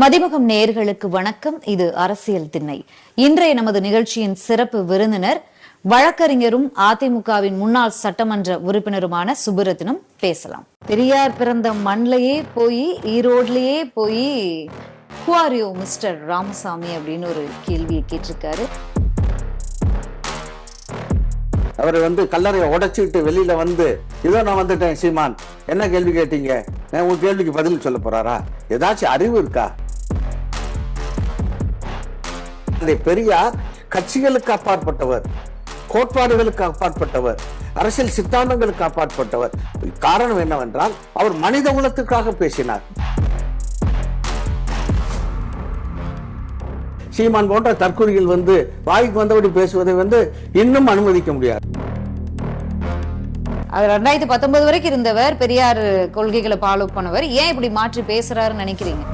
மதிமுகம் நேயர்களுக்கு வணக்கம். இது அரசியல் திண்ணை. இன்றைய நமது நிகழ்ச்சியின் சிறப்பு விருந்தினர் வழக்கறிஞரும் அதிமுகவின் முன்னாள் சட்டமன்ற உறுப்பினருமான சுப்புரத்தினம் பேசலாம். பெரியார் பிறந்த மண்லயே போய் ஈரோட்லயே போய் ஹுவாரியோ மிஸ்டர் ராமசாமி அப்படின்னு ஒரு கேள்வியை கேட்டிருக்காரு. அவர் வந்து கல்லறையை உடைச்சிட்டு வெளியில வந்து இதோ நான் வந்துட்டேன் சீமான். என்ன கேள்வி கேட்டீங்க? நான் உங்க கேள்விக்கு பதில் சொல்ல போறாரா? ஏதாச்சும் அறிவு இருக்கா? அந்த பெரியார் கட்சிகளுக்கு அப்பாற்பட்டவர் கோட்பாடுகளுக்கு அப்பாற்பட்டவர் அரசியல் சித்தாந்தங்களுக்கு அப்பாற்பட்டவர். காரணம் என்னவென்றால் அவர் மனித குலத்துக்காக பேசினார். சீமான் போன்ற தற்கொலைகள் வந்து வாய்க்கு வந்தபடி பேசுவதை வந்து இன்னும் அனுமதிக்க முடியாது. அது ரெண்டாயிரத்தி பத்தொன்பது வரைக்கும் இருந்தவர் பெரியார் கொள்கைகளை ஃபாலோ பண்ணவர். ஏன் இப்படி மாற்றி பேசுறாருன்னு நினைக்கிறீங்க?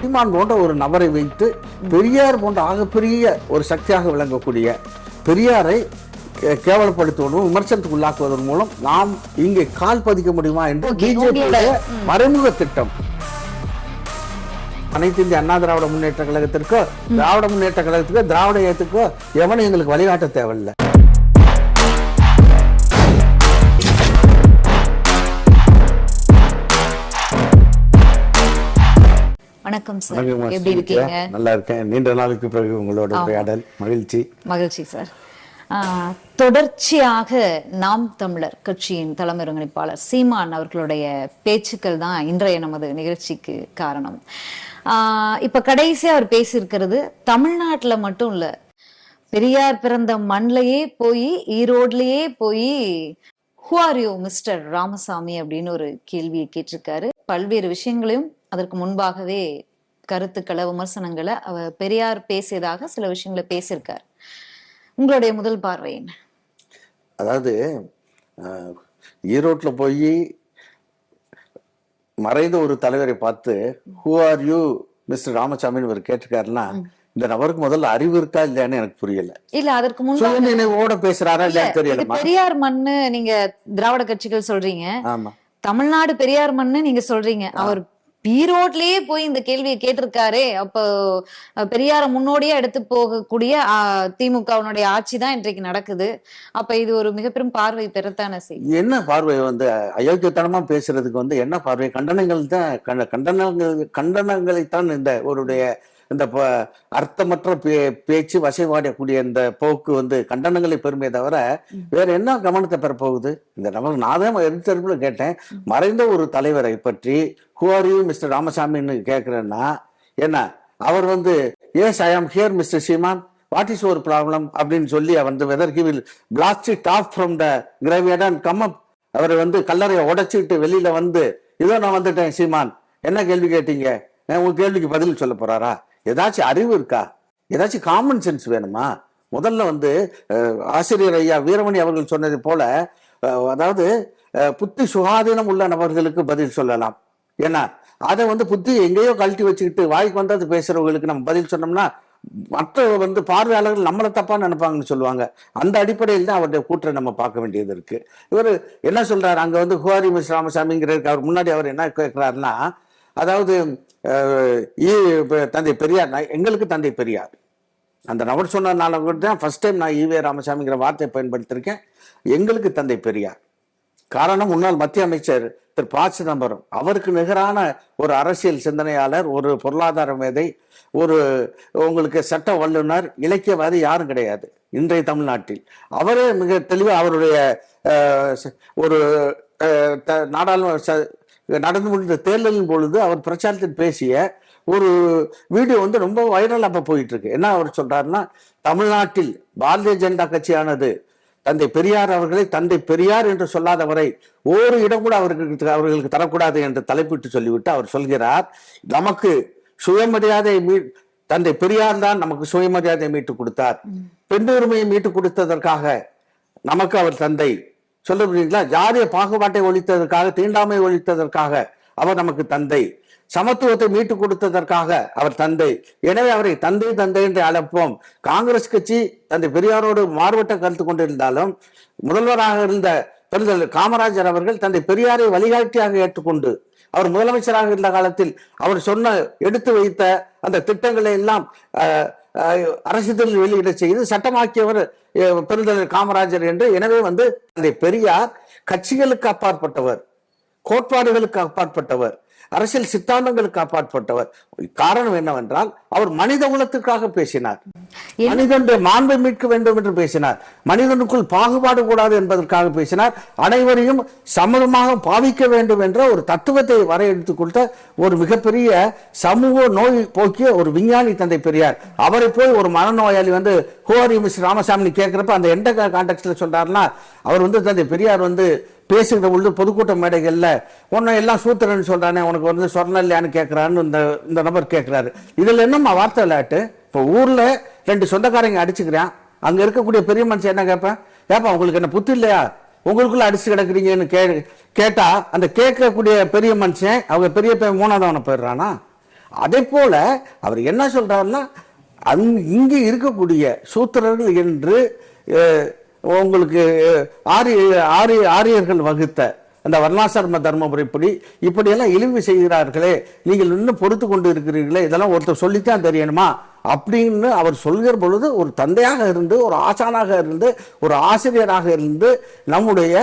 சீமான் போன்ற ஒரு நபரை வைத்து பெரியார் போன்ற ஆகப்பெரிய ஒரு சக்தியாக விளங்கக்கூடிய பெரியாரை கேவலப்படுத்துவதும் விமர்சனத்துக்கு உள்ளாக்குவதன் மூலம் நாம் இங்கே கால் பதிக்க முடியுமா என்று பிஜேபியுடைய மறைமுக திட்டம். அனைத்து இந்திய அண்ணா திராவிட முன்னேற்ற கழகத்திற்கோ திராவிட முன்னேற்ற கழகத்துக்கோ திராவிட இயக்கத்துக்கோ எவனும் எங்களுக்கு வழிகாட்ட தேவையில்லை. வணக்கம் சார். எப்படி இருக்கீங்க? நல்லா இருக்கேன். நீண்ட நாளுக்கு பிறகு உங்களோட உரையாடல். மகிழ்ச்சி. மகிழ்ச்சி சார். ஆஹ், தொடர்ச்சியாக நாம் தமிழர் கட்சியின் தலைமை ஒருங்கிணைப்பாளர் சீமான் அவர்களுடைய பேச்சுக்கள் தான் இன்றைய நமது நிகழ்ச்சிக்கு காரணம். இப்ப கடைசியா அவர் பேசியிருக்கிறது தமிழ்நாட்டுல மட்டும் இல்ல. பெரியார் பிறந்த மண்ணிலேயே போய் ஈரோட்லயே போய் ஹுவாரியோ மிஸ்டர் ராமசாமி? அப்படின்னு ஒரு கேள்வியை கேட்டிருக்காரு. பல்வேறு விஷயங்களையும் அதற்கு முன்பாகவே கருத்துக்களை விமர்சனங்களை அவர் பெரியார் பேசியதாக சில விஷயங்களை பேசியிருக்கார். உங்களுடைய முதல் பார்வை என்ன? அதாவது ஈரோட்டில் ஈரோட்ல போய் மறைந்த ஒரு தலைவரை பார்த்து ஹூ ஆர் யூ மிஸ்டர் ராமசாமின்னு இவர் கேட்டிருக்காருன்னா இந்த நபருக்கு முதல்ல அறிவு இருக்கா இல்லையான்னு எனக்கு புரியல. இல்ல அதற்கு சுய நினைவோட பேசுறாரா இல்லையான்னு இது தெரியலமா பெரியார் மண்ணு நீங்க திராவிட கட்சிகள் சொல்றீங்க. ஆமா. தமிழ்நாடு பெரியார் மண்ணு நீங்க சொல்றீங்க. அவர் ஈரோட்லயே போய் இந்த கேள்வியை கேட்டிருக்காரே. அப்போ பெரியார முன்னோடியா எடுத்து போகக்கூடிய அஹ், திமுகவினுடைய ஆட்சி தான் இன்றைக்கு நடக்குது. அப்ப இது ஒரு மிகப்பெரும் பார்வை பெறத்தான செய்தி என்ன பார்வை வந்து அயோக்கியத்தனமா பேசுறதுக்கு வந்து என்ன பார்வை? கண்டனங்கள் தான் கண்ட- கண்டனங்கள் கண்டனங்களைத்தான் இந்த ஒருடைய இந்த அர்த்தமற்ற பே பேச்சு வசைபாடக்கூடிய இந்த போக்கு வந்து கண்டனங்களை பெருமையை தவிர வேற என்ன கவனத்தை பெறப்போகுது இந்த நமக்கு நான் தான் எடுத்தருப்புல கேட்டேன். மறைந்த ஒரு தலைவரை பற்றி ஹூஆர் மிஸ்டர் ராமசாமின்னு கேட்கிறேன்னா என்ன? அவர் வந்து yes I am here mister Seeman what is ஒரு ப்ராப்ளம் அப்படின்னு சொல்லி அவர் வந்து whether he will blast it off from the graveyard and come up அவர் வந்து கல்லறையை உடைச்சிட்டு வெளியில வந்து இதோ நான் வந்துட்டேன் சீமான் என்ன கேள்வி கேட்டீங்க? நான் உங்க கேள்விக்கு பதில் சொல்ல போறாரா? ஏதாச்சும் அறிவு இருக்கா? ஏதாச்சும் காமன் சென்ஸ் வேணுமா? முதல்ல வந்து ஆசிரியர் ஐயா வீரமணி அவர்கள் சொன்னது போல அதாவது புத்தி சுகாதீனம் உள்ள நபர்களுக்கு பதில் சொல்லலாம். ஏன்னா அதை வந்து புத்தி எங்கேயோ கழட்டி வச்சுக்கிட்டு வாய்க்கு வந்தது பேசுறவங்களுக்கு நம்ம பதில் சொன்னோம்னா மற்ற வந்து பார்வையாளர்கள் நம்மளை தப்பாக நினைப்பாங்கன்னு சொல்லுவாங்க. அந்த அடிப்படையில் தான் அவருடைய கூற்றை நம்ம பார்க்க வேண்டியது இருக்கு. இவர் என்ன சொல்றாரு? அங்க வந்து குவாரி மிஸ் ராமசாமிங்கிறதுக்கு அவர் முன்னாடி அவர் என்ன கேட்கிறாருன்னா அதாவது தந்தை பெரியார் நான் எங்களுக்கு தந்தை பெரியார். அந்த நபர் சொன்னதுனால கூட தான் ஃபர்ஸ்ட் டைம் நான் ஈவே ராமசாமிங்கிற வார்த்தையை பயன்படுத்தியிருக்கேன். எங்களுக்கு தந்தை பெரியார். காரணம் முன்னாள் மத்திய அமைச்சர் திரு ப. சிதம்பரம். அவருக்கு நிகரான ஒரு அரசியல் சிந்தனையாளர் ஒரு பொருளாதார மேதை ஒரு உங்களுக்கு சட்ட வல்லுனர் இலக்கியவாதி யாரும் கிடையாது இன்றைய தமிழ்நாட்டில். அவரே மிக தெளிவாக அவருடைய ஒரு த- நாடாளுமன்ற நடந்து முடிந்த தேர்தலின் பொழுது அவர் பிரச்சாரத்தில் பேசிய ஒரு வீடியோ வந்து ரொம்ப வைரல் அப்ப போயிட்டு இருக்கு என்ன அவர் சொல்றாருன்னா தமிழ்நாட்டில் பாரதிய ஜனதா கட்சியானது தந்தை பெரியார் அவர்களை தந்தை பெரியார் என்று சொல்லாதவரை ஒரு இடம் கூட அவர்களுக்கு அவர்களுக்கு தரக்கூடாது என்று தலைப்பிட்டு சொல்லிவிட்டு அவர் சொல்கிறார் நமக்கு சுயமரியாதை மீ தந்தை பெரியார் தான் நமக்கு சுயமரியாதை மீட்டு கொடுத்தார். பெண் உரிமையை மீட்டு கொடுத்ததற்காக நமக்கு அவர் தந்தை சொல்ல முடியுங்களா? ஜாதிய பாகுபாட்டை ஒழித்ததற்காக தீண்டாமை ஒழித்ததற்காக அவர் நமக்கு தந்தை. சமத்துவத்தை மீட்டு கொடுத்ததற்காக அவர் தந்தை. எனவே அவரை தந்தை தந்தை என்று அழைப்போம். காங்கிரஸ் கட்சி தந்தை பெரியாரோடு மாறுபட்ட கருத்து கொண்டிருந்தாலும் முதல்வராக இருந்த பெருந்தல் காமராஜர் அவர்கள் தந்தை பெரியாரை வழிகாட்டியாக ஏற்றுக்கொண்டு அவர் முதலமைச்சராக இருந்த காலத்தில் அவர் சொன்ன எடுத்து வைத்த அந்த திட்டங்களை எல்லாம் அரசு அஹ், வெளியிட செய்து சட்டமாக்கியவர் பெருந்தலைவர் காமராஜர் என்று எனவே வந்து தந்தை பெரியார் கட்சிகளுக்கு அப்பாற்பட்டவர் கோட்பாடுகளுக்கு அப்பாற்பட்டவர். அரசியல் சித்தாந்தங்களுக்கு அப்பாற்பட்டவர் காரணம் என்னவென்றால் அவர் மனித குலத்துக்காக பேசினார். மனிதனுடைய மாண்பை மீட்க வேண்டும் என்று பேசினார். மனிதனுக்குள் பாகுபாடு கூடாது என்பதற்காக பேசினார். அனைவரையும் சமமாக பாவிக்க வேண்டும் என்ற ஒரு தத்துவத்தை வரையறுத்துக் கொடுத்த ஒரு மிகப்பெரிய சமூக நோய் போக்கிய ஒரு விஞ்ஞானி தந்தை பெரியார். அவரை போய் ஒரு மனநோயாளி வந்து கோரி மிஸ் ராமசாமி கேட்குறப்ப அந்த எந்த கான்டெக்ட்டில் சொல்கிறாருன்னா அவர் வந்து தந்தை பெரியார் வந்து பேசுகிற பொழுது பொதுக்கூட்ட மேடைகளில் உன்னை எல்லாம் சூத்திரன்னு சொல்கிறானே உனக்கு வந்து சொர்ணம் இல்லையான்னு கேட்குறான்னு இந்த இந்த நபர் கேட்குறாரு. இதில் என்னம்மா வார்த்தை விளையாட்டு? இப்போ ஊரில் ரெண்டு சொந்தக்காரங்க அடிச்சுக்கிறான். அங்கே இருக்கக்கூடிய பெரிய மனுஷன் என்ன கேட்பேன்? ஏப்பா உங்களுக்கு என்ன புத்தி இல்லையா? உங்களுக்குள்ள அடிச்சு கிடக்குறீங்கன்னு கே கேட்டால் அந்த கேட்கக்கூடிய பெரிய மனுஷன் அவங்க பெரிய பையன் மூணாவதவனை போயிடுறானா? அதே போல் அவர் என்ன சொல்கிறாருன்னா அங் இங்கே இருக்கக்கூடிய சூத்திரர்கள் என்று உங்களுக்கு ஆரிய ஆரிய ஆரியர்கள் வகுத்த அந்த வர்ணாசிரம தர்மபுரிப்படி இப்படியெல்லாம் இழிவு செய்கிறார்களே நீங்கள் இன்னும் பொறுத்து கொண்டு இருக்கிறீர்களே இதெல்லாம் ஒருத்தர் சொல்லித்தான் தெரியணுமா? அப்படின்னு அவர் சொல்கிற பொழுது ஒரு தந்தையாக இருந்து ஒரு ஆசானாக இருந்து ஒரு ஆசிரியராக இருந்து நம்முடைய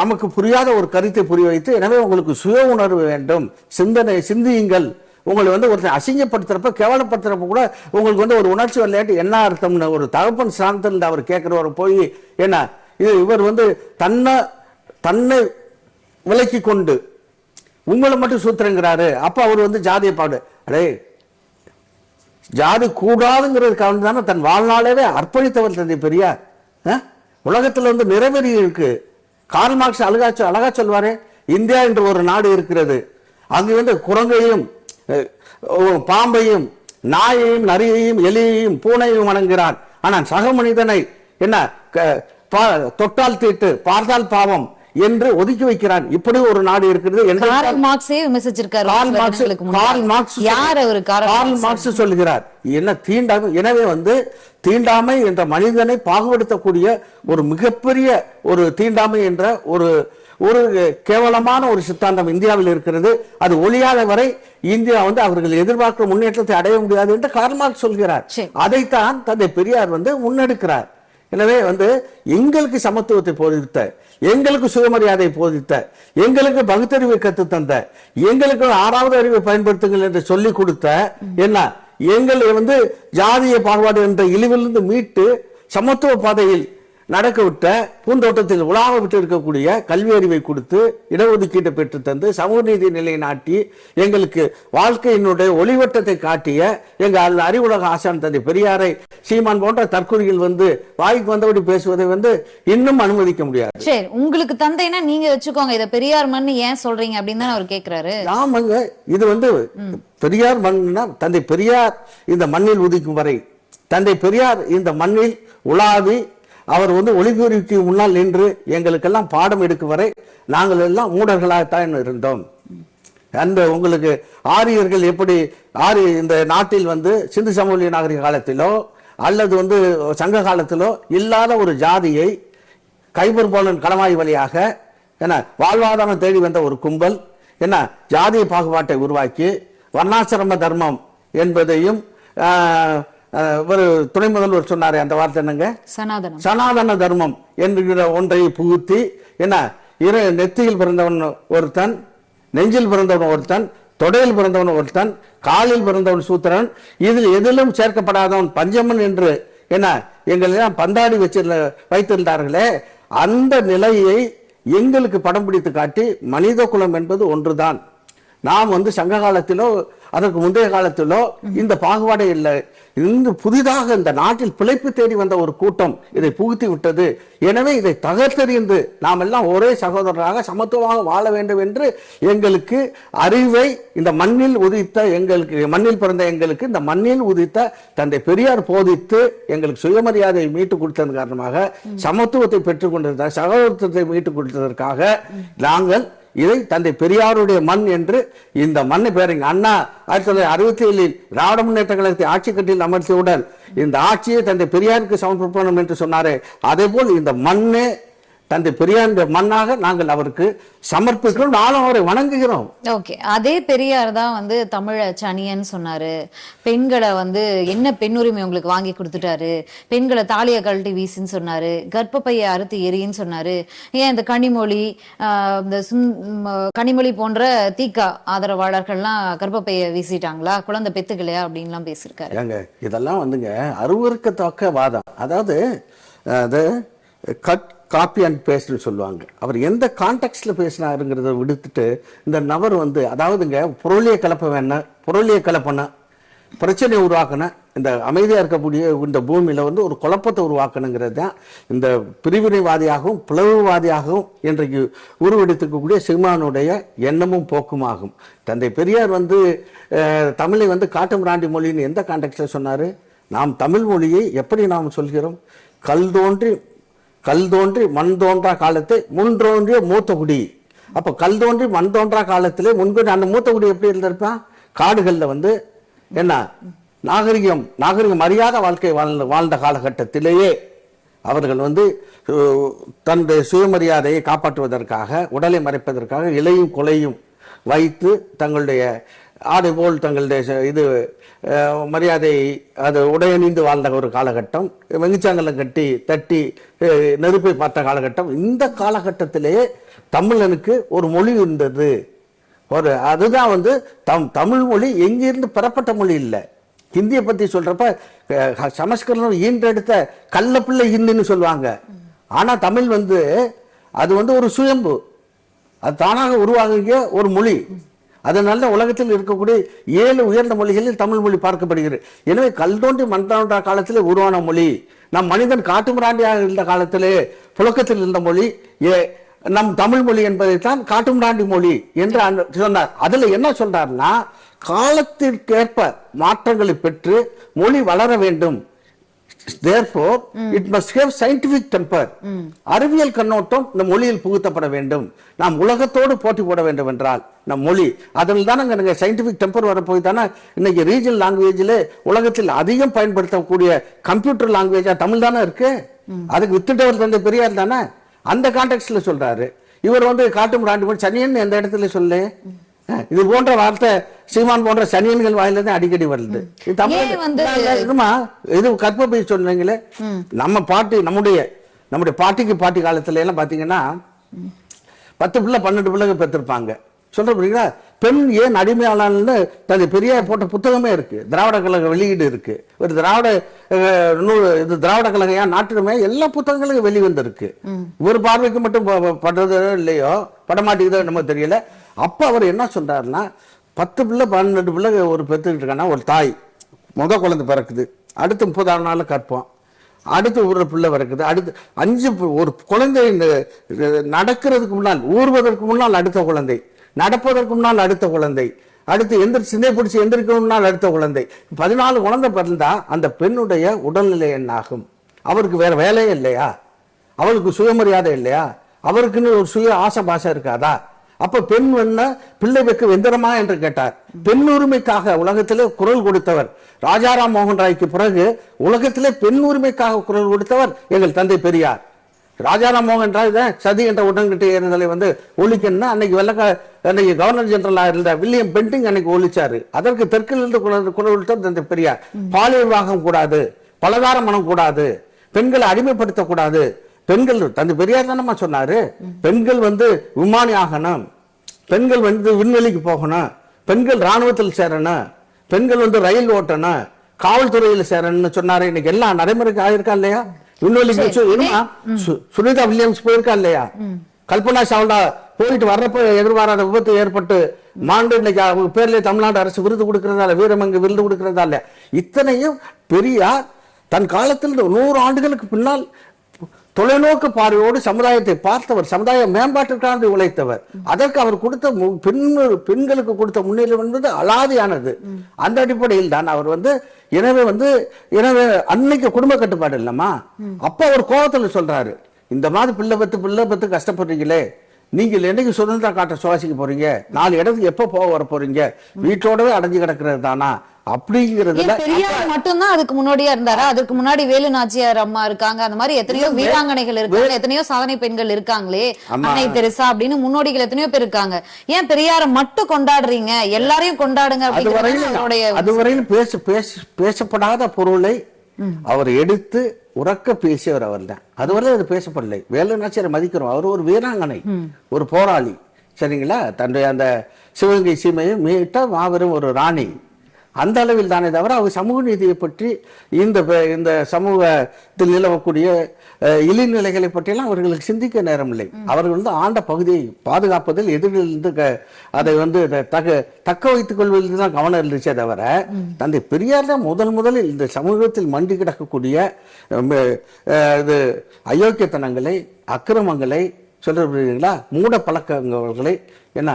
நமக்கு புரியாத ஒரு கருத்தை புரிய வைத்து எனவே உங்களுக்கு சுய உணர்வு வேண்டும். சிந்தனை சிந்தியுங்கள். உங்களை வந்து ஒருத்தர் அசிங்கப்படுத்துறப்ப கேவலப்படுத்துறப்ப கூட உங்களுக்கு வந்து ஒரு உணர்ச்சி விளையாட்டு என்ன அர்த்தம்னு ஒரு தகப்பன் சாந்தத்தில் அவர் கேட்குறவர் போய் என்ன இது இவர் வந்து தன்னை தன்னை விலக்கி கொண்டு உங்களை மட்டும் சூத்திரங்கிறாரு அப்போ அவர் வந்து ஜாதிய பாடு. அடே ஜாதி கூடாதுங்கிறதுக்காக தானே தன் வாழ்நாளவே அர்ப்பணித்தவர் தந்தை பெரியார். ஆ? வந்து நிறைவேறி இருக்கு. கார்ல் மார்க்ஸ் அழகா அழகா சொல்வாரே இந்தியா என்று ஒரு நாடு இருக்கிறது. அங்கு வந்து குரங்கையும் பாம்பையும் நாயையும் நரியையும் எலியையும் பூனையும் வணங்குகிறான். ஆனால் சக மனிதனை என்ன தொட்டால் தீட்டு பார்த்தால் பாவம் என்று ஒதுக்கி வைக்கிறான். இப்படி ஒரு நாடு இருக்கிறது சொல்லுகிறார். என்ன தீண்டாமை எனவே வந்து தீண்டாமை என்ற மனிதனை பாகுபடுத்தக்கூடிய ஒரு மிகப்பெரிய ஒரு தீண்டாமை என்ற ஒரு ஒரு கேவலமான ஒரு சித்தாந்தம் இந்தியாவில் இருக்கிறது. அது ஒழியாத வரை இந்தியா வந்து அவர்கள் எதிர்பார்க்கிற முன்னேற்றத்தை அடைய முடியாது என்று கார்ல் மார்க்ஸ் சொல்கிறார். அதைத்தான் தந்தை பெரியார் வந்து முன்னெடுக்கிறார். எனவே வந்து எங்களுக்கு சமத்துவத்தை போதித்த எங்களுக்கு சுயமரியாதை போதித்த எங்களுக்கு பகுத்தறிவை கத்து தந்த எங்களுக்கு ஆறாவது அறிவை பயன்படுத்துங்கள் என்று சொல்லி கொடுத்த என்ன? எங்களை வந்து ஜாதிய பாகுபாடு என்ற இழிவிலிருந்து மீட்டு சமத்துவ பாதையில் நடக்க விட்ட பூந்தோட்டத்தில் உலாவ விட்டு இருக்கக்கூடிய கல்வி அறிவை கொடுத்து இடஒதுக்கீட்டை பெற்று தந்து சமூக நீதி நிலையை நாட்டி எங்களுக்கு வாழ்க்கையினுடைய ஒளிவட்டத்தை காட்டிய எங்க அந்த அறிவுலக ஆசான் தந்தை பெரியாரை சீமான் போன்ற தற்கொலைகள் வந்து வாய்க்கு வந்தபடி பேசுவதை வந்து இன்னும் அனுமதிக்க முடியாது. சரி உங்களுக்கு தந்தைனா நீங்க வச்சுக்கோங்க. இத பெரியார் மண் ஏன் சொல்றீங்க அப்படின்னு தானே அவர் கேக்குறாரு. ஆமாங்க இது வந்து பெரியார் மண்ணுனா தந்தை பெரியார் இந்த மண்ணில் உதிக்கும் வரை தந்தை பெரியார் இந்த மண்ணில் உலாவி அவர் வந்து ஒளிபெருக்கி முன்னால் நின்று எங்களுக்கெல்லாம் பாடம் எடுக்கும் வரை நாங்கள் எல்லாம் மூடர்களாகத்தான் இருந்தோம். அந்த உங்களுக்கு ஆரியர்கள் எப்படி ஆரி இந்த நாட்டில் வந்து சிந்து சமவெளி நாகரிக காலத்திலோ அல்லது வந்து சங்க காலத்திலோ இல்லாத ஒரு ஜாதியை கைபர் போலன் களமாய் வழியாக என்ன வாழ்வாதாரம் தேடி வந்த ஒரு கும்பல் என்ன ஜாதிய பாகுபாட்டை உருவாக்கி வர்ணாசிரம தர்மம் என்பதையும் ஒரு துணை முதல்வர் சொன்னாரே அந்த வார்த்தை என்னங்க? சனாதனம். சனாதன தர்மம் என்கிற ஒன்றை புகுத்தி என்ன இரு நெத்தியில் பிறந்தவன் ஒருத்தன் நெஞ்சில் பிறந்தவன் ஒருத்தன் தொடையில் பிறந்தவன் ஒருத்தன் காலில் பிறந்தவன் சூத்திரன் இதில் எதிலும் சேர்க்கப்படாதவன் பஞ்சமன் என்று என்ன எங்களெல்லாம் பந்தாடி வச்சிருந்த வைத்திருந்தார்களே அந்த நிலையை எங்களுக்கு படம் பிடித்து காட்டி மனித குலம் என்பது ஒன்றுதான். நாம் வந்து சங்க காலத்திலோ அதற்கு முந்தைய காலத்திலோ இந்த பாகுபாடே இல்லை. இந்த புதிதாக இந்த நாட்டில் பிழைப்பு தேடி வந்த ஒரு கூட்டம் இதை புகுத்தி விட்டது. எனவே இதை தகர்த்தெறிந்து நாம் எல்லாம் ஒரே சகோதரராக சமத்துவமாக வாழ வேண்டும் என்று எங்களுக்கு அறிவை இந்த மண்ணில் உதித்த எங்களுக்கு மண்ணில் பிறந்த எங்களுக்கு இந்த மண்ணில் உதித்த தந்தை பெரியார் போதித்து எங்களுக்கு சுயமரியாதையை மீட்டு கொடுத்ததன் காரணமாக சமத்துவத்தை பெற்றுக் கொண்டதற்காக சகோதரத்தை மீட்டுக் கொடுத்ததற்காக நாங்கள் இதை தந்தை பெரியாருடைய மண் என்று இந்த மண்ணை பேருங்க அண்ணா ஆயிரத்தி தொள்ளாயிரத்தி அறுபத்தி ஏழில் திராவிட முன்னேற்ற கழகத்தை ஆட்சி கட்டில் அமர்த்தியவுடன் இந்த ஆட்சியை தந்தை பெரியாருக்கு சமர்ப்பணம் என்று சொன்னாரே. அதே போல் இந்த மண்ணே தந்தை பெரியார் மண்ணாக நாங்கள் அவருக்கு சமர்ப்பிக்கிறோம். நானும் அவரை வணங்குகிறோம். ஓகே. அதே பெரியார் தான் வந்து தமிழ சனியன்னு சொன்னாரு. பெண்களை வந்து என்ன பெண் உரிமை உங்களுக்கு வாங்கி கொடுத்துட்டாரு? பெண்களை தாலியை கழட்டி வீசுன்னு சொன்னாரு. கர்ப்பப்பையை அறுத்து எரின்னு சொன்னாரு. ஏன் இந்த கனிமொழி இந்த சுந்- கனிமொழி போன்ற தீக்கா ஆதரவாளர்கள்லாம் கர்ப்பப்பையை வீசிட்டாங்களா? குழந்தை பெத்துக்கலையா? அப்படின்லாம் பேசியிருக்காரு. ஏங்க இதெல்லாம் வந்துங்க அருவருக்கத்தக்க வாதம். அதாவது அது கட் காப்பி அண்ட் பேஸ்ட்னு சொல்லுவாங்க. அவர் எந்த கான்டெக்ட்ல பேசினாருங்கிறத விடுத்துட்டு இந்த நபர் வந்து அதாவதுங்க பொருளிய கலப்ப வேணாம் பொருளிய கலப்பனா பிரச்சனை உருவாக்கின இந்த அமைதியாக இருக்கக்கூடிய இந்த பூமியில் வந்து ஒரு குழப்பத்தை உருவாக்கணுங்கிறது தான் இந்த பிரிவினைவாதியாகவும் பிளவுவாதியாகவும் இன்றைக்கு உருவெடுத்துக்கக்கூடிய சீமானுடைய எண்ணமும் போக்குமாகும். தந்தை பெரியார் வந்து தமிழை வந்து காட்டுமிராண்டி மொழின்னு எந்த கான்டெக்டில் சொன்னார்? நாம் தமிழ் மொழியை எப்படி நாம் சொல்கிறோம்? கல் தோன்றி கல் தோன்றி மண் தோன்றா காலத்தை முன் தோன்றிய மூத்த குடி அப்போ கல் தோன்றி மண் தோன்றா காலத்திலே முன்குடி அந்த மூத்த குடி எப்படி இருந்திருப்பான் காடுகளில் வந்து என்ன? நாகரிகம் நாகரிகம் அறியாத வாழ்க்கை வாழ்ந்த வாழ்ந்த காலகட்டத்திலேயே அவர்கள் வந்து தன்னுடைய சுயமரியாதையை காப்பாற்றுவதற்காக உடலை மறைப்பதற்காக இலையும் கொலையும் வைத்து தங்களுடைய ஆடை போல் தங்களுடைய இது மரியாதை அது உடையணிந்து வாழ்ந்த ஒரு காலகட்டம். வெங்கிச்சாங்கலம் கட்டி தட்டி நெருப்பை பார்த்த காலகட்டம். இந்த காலகட்டத்திலேயே தமிழனுக்கு ஒரு மொழி இருந்தது. ஒரு அதுதான் வந்து தம் தமிழ் மொழி எங்கிருந்து பெறப்பட்ட மொழி இல்லை. ஹிந்தியை பற்றி சொல்கிறப்ப சமஸ்கிருதம் ஈன்றெடுத்த கள்ளப்பிள்ளை ஹிந்தின்னு சொல்லுவாங்க. ஆனால் தமிழ் வந்து அது வந்து ஒரு சுயம்பு. அது தானாக உருவாகிய ஒரு மொழி. அதனால உலகத்தில் இருக்கக்கூடிய ஏழு உயர்ந்த மொழிகளில் தமிழ் மொழி பார்க்கப்படுகிறது. எனவே கல் தோன்றி மண் தோன்றா காலத்தில் உருவான மொழி நம் மனிதன் காட்டுமிராண்டியாக இருந்த காலத்திலே புழக்கத்தில் இருந்த மொழி ஏ- நம் தமிழ் மொழி என்பதைத்தான் காட்டுமிராண்டி மொழி என்று சொன்னார். அதில் என்ன சொல்றாருன்னா காலத்திற்கேற்ப மாற்றங்களை பெற்று மொழி வளர வேண்டும். Therefore it must have scientific temper அறிவியல் கண்ணோட்டம் இந்த மொழியில் புகுத்தப்பட வேண்டும். நாம் உலகத்தோடு போட்டி போட வேண்டும் என்றால் நம் மொழி. அதில் தானே எனக்கு சயின்டிபிக் டெம்பர் வரப்போய் தானே இன்னைக்கு ரீஜனல் லாங்குவேஜில் உலகத்தில் அதிகம் பயன்படுத்தக்கூடிய கம்ப்யூட்டர் லாங்குவேஜா தமிழ் தானே இருக்கு? அதுக்கு வித்துட்டவர் தந்தை பெரியார் தானே? அந்த கான்டெக்ட்ல சொல்றாரு. இவர் வந்து காட்டும் ராண்டு சனியன் எந்த இடத்துல சொல்லு? இது போன்ற வார்த்தை சீமான் போன்ற சனியன்கள் வாயிலிருந்து அடிக்கடி வருது. இதுமா இது? கற்பப்பை சொன்னீங்களே நம்ம பாட்டி நம்முடைய நம்முடைய பாட்டிக்கு பாட்டி காலத்துல எல்லாம் பாத்தீங்கன்னா பத்து பிள்ளை பன்னெண்டு பிள்ளைங்க பெற்றிருப்பாங்க. சொல்ற புரியுங்களா பெண் ஏன் அடிமையாளான்னு தனது பெரியார் போட்ட புத்தகமே இருக்கு. திராவிட கழக வெளியீடு இருக்கு. ஒரு திராவிட நூல் இது திராவிட கழகையா நாட்டுமே எல்லா புத்தகங்களும் வெளிவந்திருக்கு. ஒரு பார்வைக்கு மட்டும் படுறதோ இல்லையோ படமாட்டேங்குதோ நமக்கு தெரியல. அப்போ அவர் என்ன சொல்றாருன்னா பத்து பிள்ளை பன்னெண்டு பிள்ளை ஒரு பெற்றுக்கிட்டு இருக்காங்கன்னா ஒரு தாய் முத குழந்தை பிறக்குது. அடுத்து முப்பதாம் நாள் கற்போம். அடுத்து ஒரு பிள்ளை பிறக்குது. அடுத்து அஞ்சு ஒரு குழந்தை நடக்கிறதுக்கு முன்னால் ஊறுவதற்கு முன்னால் அடுத்த குழந்தை நடப்பதற்கு முன்னால் அடுத்த குழந்தை அடுத்து எந்திரி சிந்தை பிடிச்சி எந்திரிக்க முன்னால் அடுத்த குழந்தை. பதினாலு குழந்தை பிறந்தா அந்த பெண்ணுடைய உடல்நிலை என்னாகும்? அவருக்கு வேற வேலையே இல்லையா? அவளுக்கு சுயமரியாதை இல்லையா? அவருக்குன்னு ஒரு சுய ஆசை பாசை இருக்காதா? அப்ப பெண் என்ன பிள்ளை வைக்க வெந்தரமா என்று கேட்டார். பெண் உரிமைக்காக உலகத்திலே குரல் கொடுத்தவர் ராஜாராம் மோகன் ராய்க்கு பிறகு உலகத்திலே பெண் உரிமைக்காக குரல் கொடுத்தவர் எங்கள் தந்தை பெரியார். ராஜாராம் மோகன் ராய் தான் சதி என்ற உடன்கிட்ட ஏறுதலை வந்து ஒழிக்கணும்னா அன்னைக்கு வெள்ளக்க அன்னைக்கு கவர்னர் ஜெனரலாக இருந்த வில்லியம் பெண்டிங் அன்னைக்கு ஒழிச்சாரு. அதற்கு தெற்கில் இருந்து குரல் குரல் கொடுத்தவர் தந்தை பெரியார். பாலியல் விவாகம் கூடாது பலகார மனம் கூடாது பெண்களை அடிமைப்படுத்தக்கூடாது. பெண்கள் தந்தை பெரியார் தானம்மா சொன்னாரு. பெண்கள் வந்து விமானி ஆகணும். பெண்கள் வந்து விண்வெளிக்கு போகணும். பெண்கள் ராணுவத்தில் சேரணும். பெண்கள் வந்து ரயில் ஓட்டணும். காவல்துறையில் சேரணும்னு சொன்னாரு. இன்னைக்கு எல்லாம் நடைமுறைக்கு ஆயிருக்கா இல்லையா? விண்வெளிக்கு சுனிதா வில்லியம்ஸ் போயிருக்கா இல்லையா? கல்பனா சாவ்லா போயிட்டு வர்றப்ப எதிர்பாராத விபத்து ஏற்பட்டு மாண்டு இன்னைக்கு அவங்க பேர்ல தமிழ்நாடு அரசு விருது கொடுக்கறதா இல்ல வீரமங்கு விருது கொடுக்கறதா இல்ல இத்தனையும் பெரியார் தன் காலத்தில் நூறு ஆண்டுகளுக்கு பின்னால் தொலைநோக்கு பார்வையோடு சமுதாயத்தை பார்த்தவர் சமுதாய மேம்பாட்டிற்காக உழைத்தவர். அதற்கு அவர் கொடுத்த பெண் பெண்களுக்கு கொடுத்த முன்னிலை என்பது அலாதியானது. அந்த அடிப்படையில் தான் அவர் வந்து எனவே வந்து எனவே அன்னைக்கு குடும்ப கட்டுப்பாடு இல்லம்மா. அப்ப அவர் கோபத்துல சொல்றாரு இந்த மாதிரி பிள்ளை பத்து பிள்ளை பத்து கஷ்டப்படுறீங்களே. நீங்கள் என்னைக்கு சுதந்திர காட்ட சுவாசிக்க போறீங்க? நாலு இடத்துக்கு எப்போ போக வர போறீங்க? வீட்டோடவே அடைஞ்சு கிடக்கிறது தானா? அப்படிங்கிறதுல பெரியார் மட்டும்தான் அதுக்கு முன்னாடியா இருந்தாரா? அதுக்கு முன்னாடி வேலு நாச்சியார் அம்மா இருக்காங்க. அந்த மாதிரி எத்தனையோ வீராங்கனைகள் இருக்காங்க. எத்தனையோ சாதனை பெண்கள் இருக்காங்களே. அன்னை தெரசா அப்படின்னு முன்னோடிகள் எத்தனையோ பேர் இருக்காங்க. ஏன் பெரியார மட்டும் கொண்டாடுறீங்க? எல்லாரையும் கொண்டாடுங்க அப்படிங்கிறது வரையிலும் அவருடைய அது வரையிலும் பேச பேச பேசப்படாத பொருளை அவர் எடுத்து உறக்க பேசியவர் அவர் தான் அதுவரை அது பேசப்படலை. வேலு நாச்சியாரை மதிக்கிறோம். அவர் ஒரு வீராங்கனை ஒரு போராளி. சரிங்களா? தன்னுடைய அந்த சிவகங்கை சீமையை மீட்ட மாபெரும் ஒரு ராணி. அந்த அளவில் தானே தவிர அவர் சமூக நீதியை பற்றி இந்த இந்த சமூகத்தில் நிலவக்கூடிய இழிநிலைகளை பற்றியெல்லாம் அவர்களுக்கு சிந்திக்க நேரமில்லை. அவர்கள் வந்து ஆண்ட பகுதியை பாதுகாப்பதில் எதிரிலிருந்து க- அதை வந்து தக தக்க வைத்துக் கொள்வதில் தான் கவனம் இருந்துச்சே தவிர தந்தை பெரியார் தான் முதல் முதலில் இந்த சமூகத்தில் மண்டி கிடக்கக்கூடிய இது அயோக்கியத்தனங்களை அக்கிரமங்களை சொல்றீங்களா மூட பழக்கங்களை என்ன?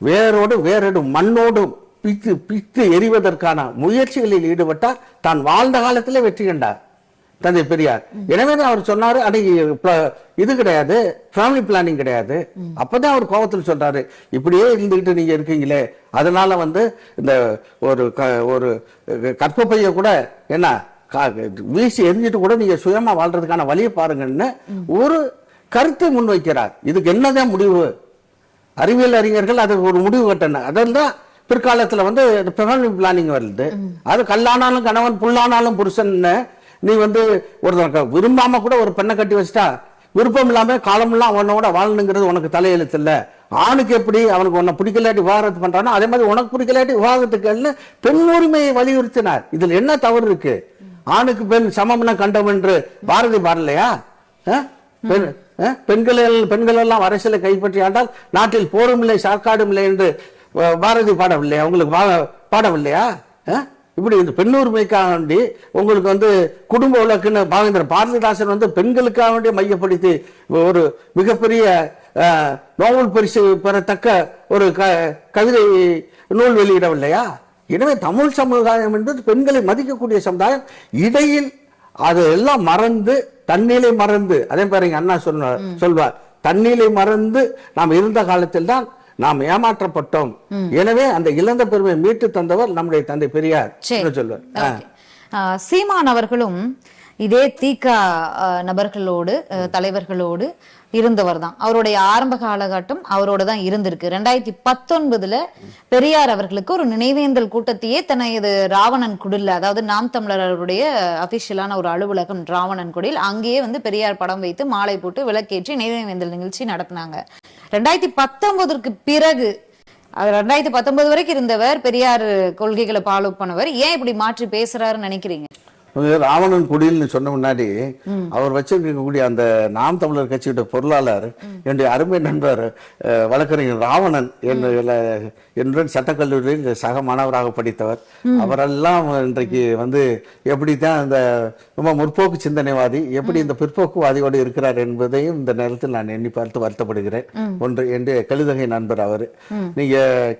வேரோடு வேரோடு மண்ணோடும் பித்து பித்து எறிவதற்கான முயற்சிகளில் ஈடுபட்டார் தான் வாழ்ந்த காலத்திலே வெற்றி கண்டார். தந்தை பெரியார். எனவே தான் அவர் சொன்னாரு அன்னைக்கு இது கிடையாது ஃபேமிலி பிளானிங் கிடையாது. அப்பதான் அவர் கோபத்தில் சொல்றாரு இப்படியே இருந்துகிட்டு நீங்க இருக்கீங்களே. அதனால வந்து இந்த ஒரு க- ஒரு கற்பப்பைய கூட என்ன வீசி எரிஞ்சிட்டு கூட நீங்க சுயமா வாழ்றதுக்கான வழியை பாருங்கன்னு ஒரு கருத்தை முன்வைக்கிறார். இதுக்கு என்னதான் முடிவு? அறிவியல் அறிஞர்கள் அதுக்கு ஒரு முடிவு கட்டணும். அதில் தான் பிற்காலத்துல வந்து ஃபேமிலி பிளானிங் வருது. அது கல்லானாலும் கணவன் புல்லானாலும் புருஷன்னு நீ வந்து ஒருத்தருக்கு விரும்பாம கூட ஒரு பெண்ணை கட்டி வச்சிட்டா விருப்பம் இல்லாம காலமெல்லாம் அவனோட வாழணுங்கிறது உனக்கு தலையெழுத்து இல்ல. ஆணுக்கு எப்படி அவனுக்கு உன்னை பிடிக்கலாட்டி விவாகரத்து பண்றானோ அதே மாதிரி உனக்கு பிடிக்கலாட்டி விவாகரத்துக்கு பெண் உரிமையை வலியுறுத்தினார். இதுல என்ன தவறு இருக்கு? ஆணுக்கு பெண் சமம்னா கண்டம் என்று பாரதி அஹ்? பெண்கள் பெண்கள் எல்லாம் அரசியலை கைப்பற்றி ஆண்டால் நாட்டில் போரும் இல்லை சாக்காடும் இல்லை என்று பாரதி பாடவில்லையா? உங்களுக்கு பாடவில்லையா? இப்படி இந்த பெண் உரிமைக்காக வேண்டி உங்களுக்கு வந்து குடும்ப விளக்குன்னு பாவேந்திர பாரதிதாசன் வந்து பெண்களுக்காக வேண்டி மையப்படுத்தி ஒரு மிகப்பெரிய நோபல் பரிசு பெறத்தக்க ஒரு க கவிதை நூல் வெளியிடவில்லையா? எனவே தமிழ் சமுதாயம் என்பது பெண்களை மதிக்கக்கூடிய சமுதாயம். இடையில் அது எல்லாம் மறந்து தன்னிலை மறந்து அதே பாருங்க அண்ணா சொன்ன சொல்வார். தன்னிலை மறந்து நாம் இருந்த காலத்தில் தான் நாம் ஏமாற்றப்பட்டோம். எனவே அந்த இழந்த பெருமை மீட்டு தந்தவர் நம்முடைய தந்தை பெரியார் சொல்வார். சீமான் அவர்களும் இதே தீக நபர்களோடு தலைவர்களோடு இருந்தவர் தான் அவருடைய ஆரம்ப காலகட்டம் அவரோட தான் இருந்திருக்கு. ரெண்டாயிரத்தி பத்தொன்பதுல பெரியார் அவர்களுக்கு ஒரு நினைவேந்தல் கூட்டத்தையே தன்னை இது ராவணன் குடில் அதாவது நாம் தமிழருடைய அபிஷியலான ஒரு அலுவலகம் ராவணன் குடில் அங்கேயே வந்து பெரியார் படம் வைத்து மாலை போட்டு விளக்கேற்றி நினைவேந்தல் நிகழ்ச்சி நடத்தினாங்க. ரெண்டாயிரத்தி பத்தொன்பதற்கு பிறகு ரெண்டாயிரத்தி பத்தொன்பது வரைக்கும் இருந்தவர் பெரியார் கொள்கைகளை ஃபாலோ பண்ணவர். ஏன் இப்படி மாற்றி பேசுறாருன்னு நினைக்கிறீங்க? ராவணன் குடில்னு சொன்ன முன்னாடி அவர் வச்சிருக்கக்கூடிய அந்த நாம் தமிழர் கட்சியோட பொருளாளர் என்னுடைய அருமை நண்பர் வழக்கறிஞர் ராவணன் என்ற என்னுடன் சட்டக்கல்லூரியில் சக மாணவராக படித்தவர். அவரெல்லாம் இன்றைக்கு வந்து எப்படித்தான் இந்த ரொம்ப முற்போக்கு சிந்தனைவாதி எப்படி இந்த பிற்போக்குவாதியோடு இருக்கிறார் என்பதையும் இந்த நேரத்தில் நான் எண்ணி பார்த்து வருத்தப்படுகிறேன். ஒன்று என்னுடைய கழுதகை நண்பர் அவர். நீங்க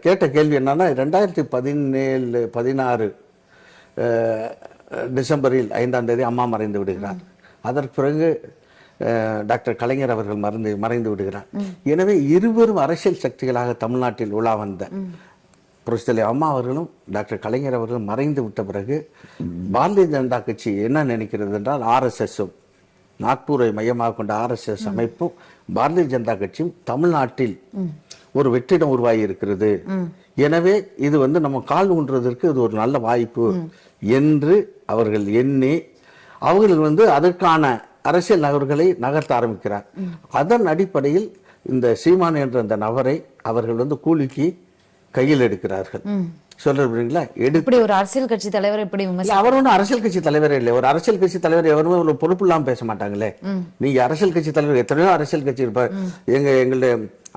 கேட்ட கேள்வி என்னன்னா ரெண்டாயிரத்தி பதினேழு பதினாறு டிசம்பரில் ஐந்தாம் தேதி அம்மா மறைந்து விடுகிறார். அதற்கு பிறகு டாக்டர் கலைஞர் அவர்கள் மறைந்து மறைந்து விடுகிறார். எனவே இருவரும் அரசியல் சக்திகளாக தமிழ்நாட்டில் உலா வந்த புரட்சித்தலை அம்மா அவர்களும் டாக்டர் கலைஞர் அவர்களும் மறைந்து விட்ட பிறகு பாரதிய ஜனதா கட்சி என்ன நினைக்கிறது என்றால் ஆர்எஸ்எஸும் நாக்பூரை மையமாக கொண்ட ஆர்எஸ்எஸ் அமைப்பும் பாரதிய ஜனதா கட்சியும் தமிழ்நாட்டில் ஒரு வெற்றிடம் உருவாகி இருக்கிறது எனவே இது வந்து நம்ம கால் ஊன்றதற்கு இது ஒரு நல்ல வாய்ப்பு என்று அவர்கள் எண்ணி அவர்கள் வந்து அதற்கான அரசியல் நகர்வுகளை நகர்த்த ஆரம்பிக்கிறார். அதன் அடிப்படையில் இந்த சீமான் என்ற அந்த நபரை அவர்கள் வந்து கூலிக்கு கையில் எடுக்கிறார்கள். சொல்றீங்களா எடு இப்படி ஒரு அரசியல் கட்சி தலைவர் இல்ல, அவர் ஒன்றும் அரசியல் கட்சி தலைவரே இல்லை. ஒரு அரசியல் கட்சி தலைவர் எவருமே ஒரு பொறுப்பு இல்லாம பேச மாட்டாங்களே. நீங்க அரசியல் கட்சி தலைவர் எத்தனையோ அரசியல் கட்சி இருப்பார். எங்க எங்களுடைய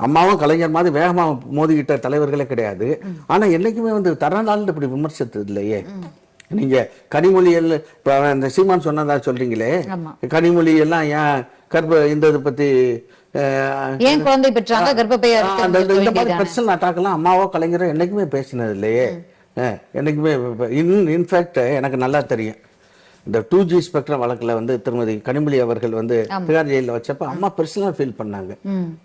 அம்மாவும் கலைஞர் மாதிரி வேகமா மோதிக்கிட்ட தலைவர்களே கிடையாது. ஆனா என்னைக்குமே வந்து தரநாள் இப்படி விமர்சித்தது இல்லையே. நீங்க கனிமொழிகள் இப்ப இந்த சீமான் சொன்னதா சொல்றீங்களே. கனிமொழி எல்லாம் ஏன் கர்ப்ப இந்த இது பத்தி ஏன் குழந்தை பெற்றாங்க? கர்ப்பப்பை அந்த- இந்த- மாதிரி? பர்சனல் அம்மாவோ கலைஞரோ என்னைக்குமே பேசினது இல்லையே. என்னைக்குமே இன் இன்ஃபேக்ட் எனக்கு நல்லா தெரியும். இந்த டூ ஜி ஸ்பெக்ட்ரம் வழக்குல வந்து திருமதி கனிமொழி அவர்கள் வந்து திகார் ஜெயிலில் வச்சப்ப அம்மா பெர்சனலாக ஃபீல் பண்ணாங்க.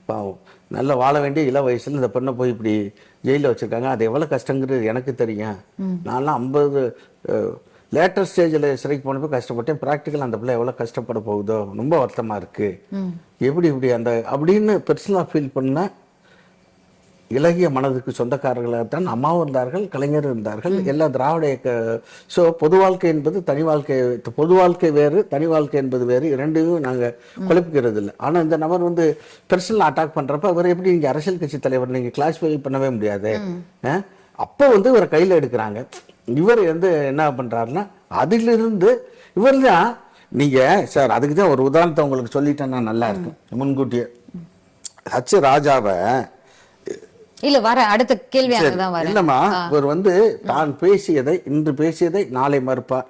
பாவம் நல்லா வாழ வேண்டிய இள வயசுல இந்த பெண்ணை போய் இப்படி ஜெயிலில் வச்சிருக்காங்க. அது எவ்வளவு கஷ்டங்கிறது எனக்கு தெரியும். நான்லாம் ஐம்பது லேட்டர் ஸ்டேஜில் சிறைக்கு போனப்போ கஷ்டப்பட்டேன். ப்ராக்டிக்கல் அந்த பிள்ளை எவ்வளோ கஷ்டப்பட போகுதோ ரொம்ப வருத்தமா இருக்கு. எப்படி இப்படி அந்த அப்படின்னு பெர்சனலாக ஃபீல் பண்ண இலகிய மனதுக்கு சொந்தக்காரர்களாகத்தான் அம்மாவும் இருந்தார்கள் கலைஞர் இருந்தார்கள். எல்லா திராவிட இயக்க ஸோ பொது வாழ்க்கை என்பது தனி வாழ்க்கை பொது வாழ்க்கை வேறு தனி வாழ்க்கை என்பது வேறு. இரண்டையும் நாங்கள் குழப்பிக்கிறது இல்லை ஆனால் இந்த நபர் வந்து பெர்சனல் அட்டாக் பண்றப்ப அவர் எப்படி இங்கே அரசியல் கட்சி தலைவர் நீங்கள் கிளாஸிஃபை பண்ணவே முடியாது? அப்போ வந்து இவரை கையில் எடுக்கிறாங்க. இவர் வந்து என்ன பண்றாருன்னா அதிலிருந்து இவர் தான் நீங்க சார் அதுக்கு தான் ஒரு உதாரணத்தை உங்களுக்கு சொல்லிட்டேன்னா நல்லா இருக்கும். முன்கூட்டியே. ஹச் ராஜாவை இல்ல வர அடுத்த கேள்வி அங்கதான் இல்லம்மா இவர் வந்து தான் பேசியதை இன்று பேசியதை நாளை மறுப்பார்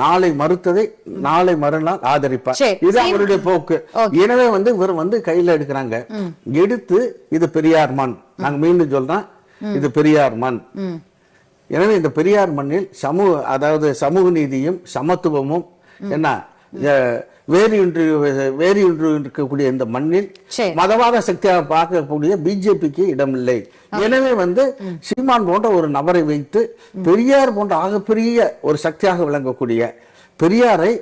நாளை மறுத்ததை நாளை மறுநாள் ஆதரிப்பார். இது அவருடைய போக்கு. எனவே வந்து இவர் வந்து கையில எடுக்கிறாங்க. எடுத்து இது பெரியார் மண். நாங்க மீண்டும் சொல்றோம் இது பெரியார் மண். எனவே இந்த பெரியார் மண்ணில் சமூக அதாவது சமூக நீதியும் சமத்துவமும் என்ன? அஹ், வேறு ஒன்று வேறு ஒன்று இருக்கக்கூடிய இந்த மண்ணில். மதவாத சக்தியாக பார்க்கக்கூடிய பிஜேபிக்கு இடமில்லை. எனவே வந்து சீமான் போன்ற ஒரு நபரை வைத்து பெரியார் போன்ற ஆகப்பெரிய ஒரு சக்தியாக விளங்கக்கூடிய பெரியாரை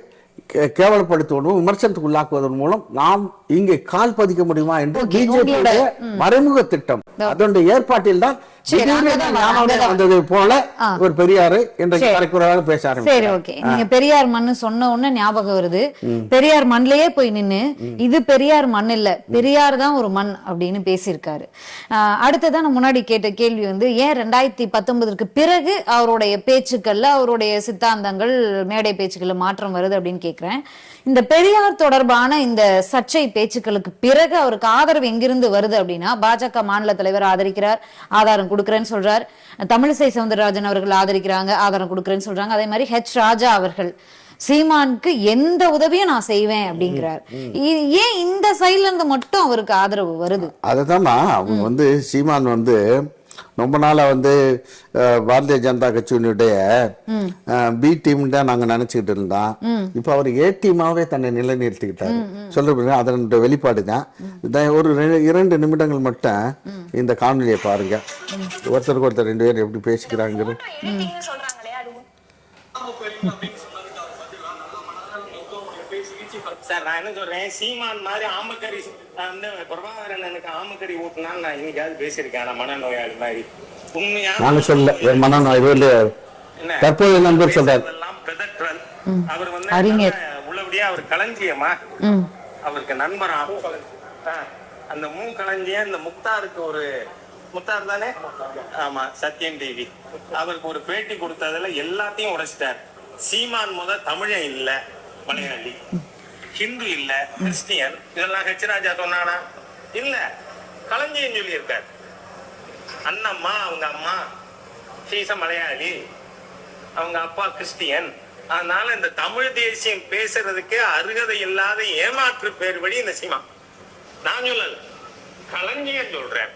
கேவலப்படுத்துவதும் விமர்சனத்துக்கு உள்ளாக்குவதன் மூலம் நாம் இங்கே கால் பதிக்க முடியுமா என்று பிஜேபியுடைய மறைமுக திட்டம். அதனுடைய ஏற்பாட்டில் தான். வந்தது போல ஒரு பெரியாரை இன்றைக்கு சரி. கரைக்குறையாக பேச சரி ஓகே. நீங்க பெரியார் மண்ணு சொன்ன உடனே ஞாபகம் வருது. பெரியார் மண்ணிலேயே போய் நின்னு இது பெரியார் மண் இல்ல பெரியார் தான் ஒரு மண் அப்படின்னு பேசியிருக்காரு. அடுத்ததான் நான் முன்னாடி கேட்ட கேள்வி வந்து ஏன் ரெண்டாயிரத்தி பத்தொன்பதுக்கு பிறகு அவருடைய பேச்சுக்கள்ல அவருடைய சித்தாந்தங்கள் மேடை பேச்சுக்கள்ல மாற்றம் வருது அப்படின்னு கேக்குறேன். இந்த பெரியார் தொடர்பான இந்த சர்ச்சை பேச்சுக்களுக்கு பிறகு அவருக்கு ஆதரவு எங்கிருந்து வருது அப்படின்னா பாஜக மாநில தலைவர் ஆதரிக்கிறார் ஆதாரம் கொடுக்குறேன்னு சொல்றார். தமிழிசை சவுந்தரராஜன் அவர்கள் ஆதரிக்கிறாங்க ஆதாரம் கொடுக்குறேன்னு சொல்றாங்க. அதே மாதிரி ஹெச் ராஜா அவர்கள் சீமானுக்கு எந்த உதவியும் நான் செய்வேன் அப்படிங்கிறார். ஏன் இந்த சைட்ல இருந்து மட்டும் அவருக்கு ஆதரவு வருது? அதுதாம்மா அவங்க வந்து சீமான் வந்து ரொம்ப நாளா வந்து பாரதிய ஜனதா கட்சியினுடைய பி டீம் தான் நாங்க நினைச்சுக்கிட்டு இருந்தோம். இப்ப அவர் ஏ டீமாவே தன்னை நிலைநிறுத்திக்கிட்டாரு. சொல்றது அதனுடைய வெளிப்பாடு தான். இத ஒரு இரண்டு நிமிடங்கள் மட்டும் இந்த காணொலியை பாருங்க. ஒருத்தருக்கு ஒருத்தர் ரெண்டு பேரும் எப்படி பேசிக்கிறாங்கிறது உண்மை. சார் நான் என்ன சொல்றேன்? சீமான் மாதிரி ஆமக்கறி அந்த பிரபாகரன் எனக்கு ஆமக்கறி ஊட்டினான்னு நான் இன்னைக்காவது பேசியிருக்கேன். நான் மனநோயாளி மாதிரி. உண்மையான நாங்க சொல்ல என் மனநோய்? தற்போது நண்பர் சொல்றாரு. அவர் வந்து அறிஞர். உள்ளபடியா அவர் களஞ்சியமா? அவருக்கு நண்பராகும் ஆ, அந்த மூ களஞ்சியம் இந்த முக்தாருக்கு ஒரு முக்தார் தானே? ஆமா சத்யன் டிவி. அவருக்கு ஒரு பேட்டி கொடுத்ததுல எல்லாத்தையும் உடைச்சிட்டார். சீமான் முத தமிழன் இல்ல மலையாளி. ஹிந்து இல்ல கிறிஸ்டியன் இதெல்லாம் ஹெச் ராஜா சொன்னானா? இல்ல. களஞ்சியம் சொல்லி இருக்காரு அண்ணம்மா அவங்க அம்மா சீச மலையாளி அவங்க அப்பா கிறிஸ்டியன். அதனால இந்த தமிழ் தேசியம் பேசுறதுக்கு அருகதை இல்லாத ஏமாற்று பேர் வழி இந்த சீமா நான் சொல்லல. களஞ்சியம் சொல்றேன்.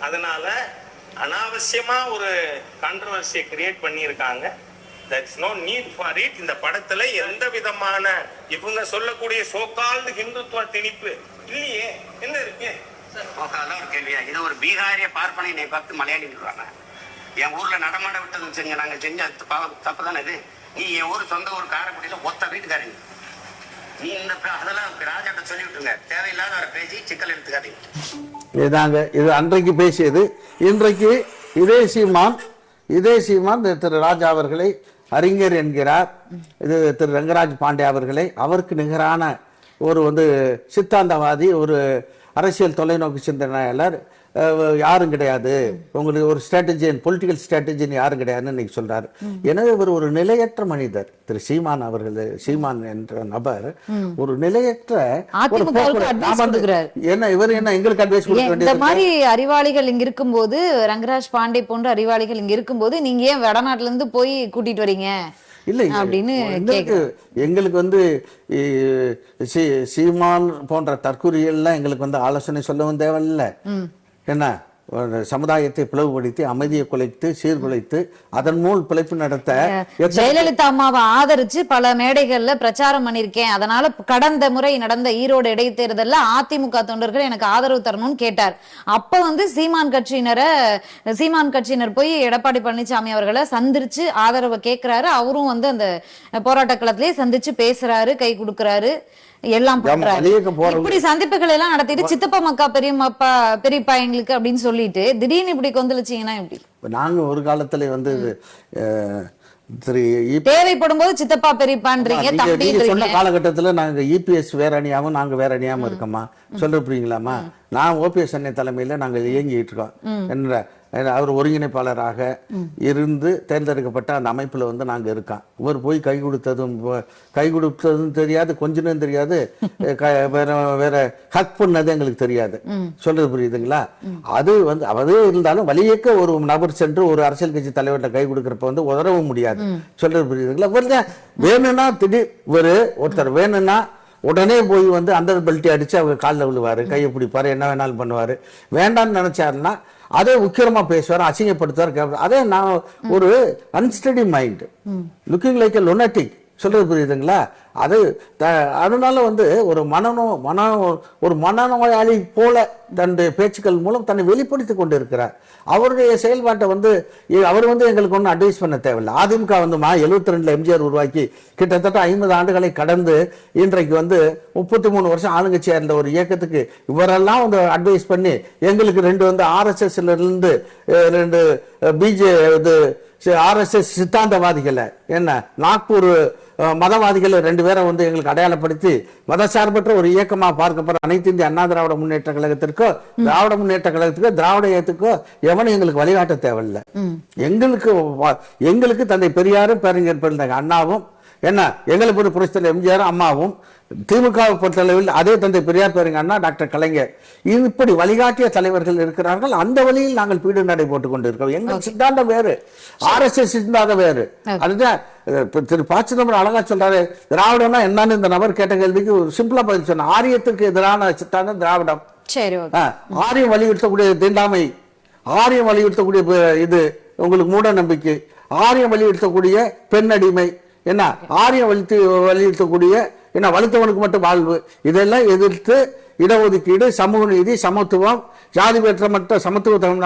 அதனால அனாவசியமா ஒரு கான்ட்ரவர்சியை கிரியேட் பண்ணியிருக்காங்க. That's no need for it இந்த படத்துல எந்த விதமான இவங்க சொல்லக்கூடிய சோகால்டு ஹிந்துத்துவ திணிப்பு இல்லையே. என்ன இருக்கு? அதான் ஒரு கேள்வியா இது ஒரு பீகாரிய பார்ப்பனை என்னை பார்த்து மலையாளி சொல்றாங்க என் ஊர்ல நடமாட விட்டது செஞ்ச நாங்க செஞ்ச பாவம் தப்பு தானே இது? நீ என் ஊர் சொந்த ஊர் காரைக்குடியில ஒத்த வீட்டுக்காரங்க நீ இந்த அதெல்லாம் ராஜாட்ட சொல்லி விட்டுருங்க தேவையில்லாத அவரை பேசி சிக்கல் எடுத்துக்காதீங்க. இதாங்க இது அன்றைக்கு பேசியது. இன்றைக்கு இதே சீமான் இதே சீமான் இந்த திரு ராஜா அவர்களை அறிஞர் என்கிறார். இது திரு ரங்கராஜ் பாண்டே அவர்களை. அவருக்கு நிகரான ஒரு வந்து சித்தாந்தவாதி ஒரு அரசியல் தொலைநோக்கு சிந்தனையாளர். யாரும் கிடையாது. உங்களுக்கு ஒரு ஸ்ட்ராட்டஜியன் பொலிட்டிக்கல் ஸ்ட்ராட்டஜின்னு யாரும் கிடையாதுன்னு இன்னைக்கு சொல்றாரு. எனவே இவர் ஒரு நிலையற்ற மனிதர். திரு சீமான் அவர்கள் சீமான் என்ற நபர் ஒரு நிலையற்ற. என்ன இவர் என்ன எங்களுக்கு அட்வைஸ் கொடுக்க ஏன் இந்த மாதிரி அறிவாளிகள் இங்க இருக்கும்போது ரங்கராஜ் பாண்டே போன்ற அறிவாளிகள் இங்க இருக்கும்போது நீங்க ஏன் வடநாட்டுல இருந்து போய் கூட்டிட்டு வரீங்க? இல்லை அப்படின்னு எங்களுக்கு எங்களுக்கு வந்து சீமான் போன்ற தற்கொலைகள்லாம் எங்களுக்கு வந்து ஆலோசனை சொல்லவும் தேவையில்ல. என்ன சமுதாயத்தை பிளவுபடுத்தி அமைதியை குலைத்து சீர்குலைத்து அதன் மூல் பிழைப்பு நடத்த ஜெயலலிதா அம்மாவை ஆதரிச்சு பல மேடைகள்ல பிரச்சாரம் பண்ணிருக்கேன் அதனால கடந்த முறை நடந்த ஈரோடு இடைத்தேர்தல்ல அதிமுக தொண்டர்கள் எனக்கு ஆதரவு தரணும்னு கேட்டார். அப்ப வந்து சீமான் கட்சியினரை சீமான் கட்சியினர் போய் எடப்பாடி பழனிசாமி அவர்களை சந்திச்சு ஆதரவை கேட்கிறாரு அவரும் வந்து அந்த போராட்ட களத்திலேயே சந்திச்சு பேசுறாரு கை கொடுக்கறாரு. எல்லாம் பண்றாரு. இப்படி சந்திப்புகள் எல்லாம் நடத்திட்டு சித்தப்பா மக்கா பெரியம்மாப்பா பெரியப்பா எங்களுக்கு அப்படின்னு சொல்லிட்டு திடீர்னு இப்படி கொந்தளிச்சீங்கன்னா எப்படி? நாங்க ஒரு காலத்துல வந்து தேவைப்படும் போது சித்தப்பா பெரியப்பான்றீங்க சொன்ன தம்பின்றீங்க. காலகட்டத்துல நாங்க இபிஎஸ் வேற அணியாவும் நாங்க வேற அணியாம இருக்கோமா? சொல்ல புரியுங்களாமா நான் ஓபிஎஸ் அண்ணன் தலைமையில நாங்க இயங்கிட்டு இருக்கோம். என்ற அவர் ஒருங்கிணைப்பாளராக இருந்து தேர்ந்தெடுக்கப்பட்ட அந்த அமைப்புல வந்து நாங்க இருக்கோம். இவர் போய் கை கொடுத்ததும் கை கொடுத்ததும் தெரியாது கொஞ்சனும் தெரியாது. க- வேற வேற ஹக் பண்ணது எங்களுக்கு தெரியாது. சொல்றது புரியுதுங்களா? அது வந்து அதே இருந்தாலும் வழியக்க ஒரு நபர் சென்று ஒரு அரசியல் கட்சி தலைவர்கிட்ட கை கொடுக்கறப்ப வந்து உதரவும் முடியாது. சொல்றது புரியுதுங்களா? இவர் வேணும்னா திடீர் இவர் ஒருத்தர் வேணும்னா உடனே போய் வந்து அந்த பெல்ட்டி அடிச்சு அவங்க காலில் விழுவாரு கையை பிடிப்பாரு என்ன வேணாலும் பண்ணுவாரு. வேண்டாம்னு நினைச்சாருன்னா அதே உக்கிரமா பேசுவார் அசிங்கப்படுத்துவார் அதே நான் ஒரு unsteady mind looking like a lunatic சொல்கிறது புரியுதுங்களா? அது த- அதனால வந்து ஒரு மனநோ மன ஒரு மனநோயாளி போல தன்னுடைய பேச்சுக்கள் மூலம் தன்னை வெளிப்படுத்தி கொண்டு இருக்கிறார் அவருடைய செயல்பாட்டை வந்து அவர் வந்து எங்களுக்கு ஒன்றும் அட்வைஸ் பண்ண தேவையில்லை. அதிமுக வந்துமா எழுபத்தி ரெண்டில் எம்ஜிஆர் உருவாக்கி கிட்டத்தட்ட ஐம்பது ஆண்டுகளை கடந்து இன்றைக்கு வந்து முப்பத்தி மூணு வருஷம் ஆளுங்கட்சியா இருந்த ஒரு இயக்கத்துக்கு இவரெல்லாம் வந்து அட்வைஸ் பண்ணி எங்களுக்கு ரெண்டு வந்து ஆர்எஸ்எஸ்லேருந்து ரெண்டு பிஜே இது ஆர்எஸ்எஸ் சித்தாந்தவாதிகளை என்ன நாக்பூர் மதவாதிகளை ரெண்டு பேரை வந்து எங்களுக்கு அடையாளப்படுத்தி மதசார்பற்ற ஒரு இயக்கமா பார்க்கப்படுற அனைத்து இந்திய அண்ணா திராவிட முன்னேற்ற கழகத்திற்கோ திராவிட முன்னேற்ற கழகத்துக்கோ திராவிட இயக்கத்துக்கோ எவனும் எங்களுக்கு வழிகாட்ட தேவையில்லை. எங்களுக்கு எங்களுக்கு தந்தை பெரியாரும் பேரறிஞர் பிறந்தாங்க அண்ணாவும் என்ன? எங்களை பொறுத்த புரட்சித்தலைவர் எம்ஜிஆர் அம்மாவும் திமுக பொறுத்தளவில் அதே தந்தை பெரியார் பேருங்க அண்ணா டாக்டர் கலைஞர். இப்படி வழிகாட்டிய தலைவர்கள் இருக்கிறார்கள். அந்த வழியில் நாங்கள் பீடு நடை போட்டுக் கொண்டிருக்கோம் எங்கள் சித்தாந்தம் வேறு. ஆர்எஸ்எஸ் சித்தாந்தம் வேறு. அதுதான் திரு ப சிதம்பரம் அழகா சொல்றாரு திராவிடம்னா என்னன்னு இந்த நபர் கேட்ட கேள்விக்கு சிம்பிளா பதில் சொன்ன ஆரியத்துக்கு எதிரான சித்தாந்தம் திராவிடம். ஆரியம் வலியுறுத்தக்கூடிய தீண்டாமை ஆரியம் வலியுறுத்தக்கூடிய இது உங்களுக்கு மூட நம்பிக்கை ஆரியம் வலியுறுத்தக்கூடிய பெண் அடிமை என்ன? ஆரியம் வலித்து வலியுறுத்தக்கூடிய என்ன வலுத்தவனுக்கு மட்டும் வாழ்வு. இதெல்லாம் எதிர்த்து இடஒதுக்கீடு சமூக நீதி சமத்துவம் ஜாதி பெற்றமற்ற சமத்துவ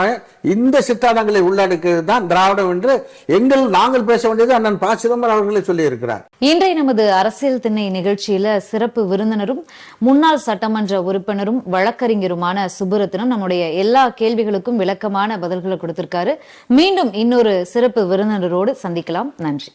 இந்த சித்தாந்தங்களை உள்ளடக்கியது தான் திராவிடம் என்று எங்கள் நாங்கள் பேச வேண்டியது அண்ணன் ப. சிதம்பரம் அவர்களே சொல்லியிருக்கிறார். இன்றைய நமது அரசியல் திண்ணை நிகழ்ச்சியில சிறப்பு விருந்தினரும் முன்னாள் சட்டமன்ற உறுப்பினரும் வழக்கறிஞருமான சுப்புரத்தினம் நம்முடைய எல்லா கேள்விகளுக்கும் விளக்கமான பதில்களை கொடுத்திருக்காரு. மீண்டும் இன்னொரு சிறப்பு விருந்தினரோடு சந்திக்கலாம். நன்றி.